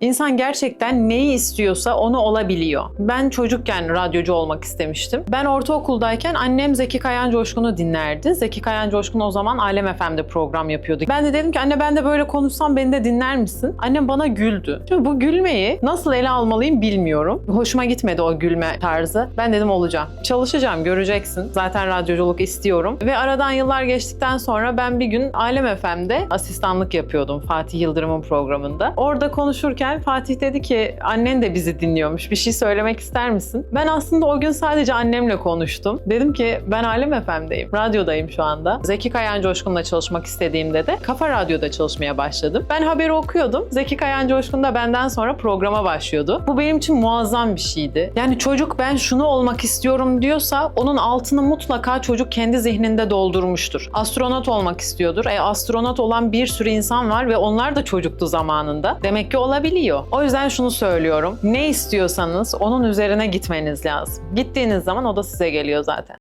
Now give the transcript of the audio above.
İnsan gerçekten neyi istiyorsa onu olabiliyor. Ben çocukken radyocu olmak istemiştim. Ben ortaokuldayken annem Zeki Kayan Coşkun'u dinlerdi. Zeki Kayan Coşkun o zaman Alem FM'de program yapıyordu. Ben de dedim ki anne ben de böyle konuşsam beni de dinler misin? Annem bana güldü. Şimdi bu gülmeyi nasıl ele almalıyım bilmiyorum. Hoşuma gitmedi o gülme tarzı. Ben dedim olacağım. Çalışacağım göreceksin. Zaten radyoculuk istiyorum. Ve aradan yıllar geçtikten sonra ben bir gün Alem FM'de asistanlık yapıyordum Fatih Yıldırım'ın programında. Orada konuşurken Fatih dedi ki annen de bizi dinliyormuş. Bir şey söylemek ister misin? Ben aslında o gün sadece annemle konuştum. Dedim ki ben Alem FM'deyim. Radyodayım şu anda. Zeki Kayan Coşkun'la çalışmak istediğimde de Kafa Radyo'da çalışmaya başladım. Ben haberi okuyordum. Zeki Kayan Coşkun da benden sonra programa başlıyordu. Bu benim için muazzam bir şeydi. Yani çocuk ben şunu olmak istiyorum diyorsa onun altını mutlaka çocuk kendi zihninde doldurmuştur. Astronot olmak istiyordur. E astronot olan bir sürü insan var ve onlar da çocuktu zamanında. Demek ki olabiliyor. O yüzden şunu söylüyorum. Ne istiyorsanız onun üzerine gitmeniz lazım. Gittiğiniz zaman o da size geliyor zaten.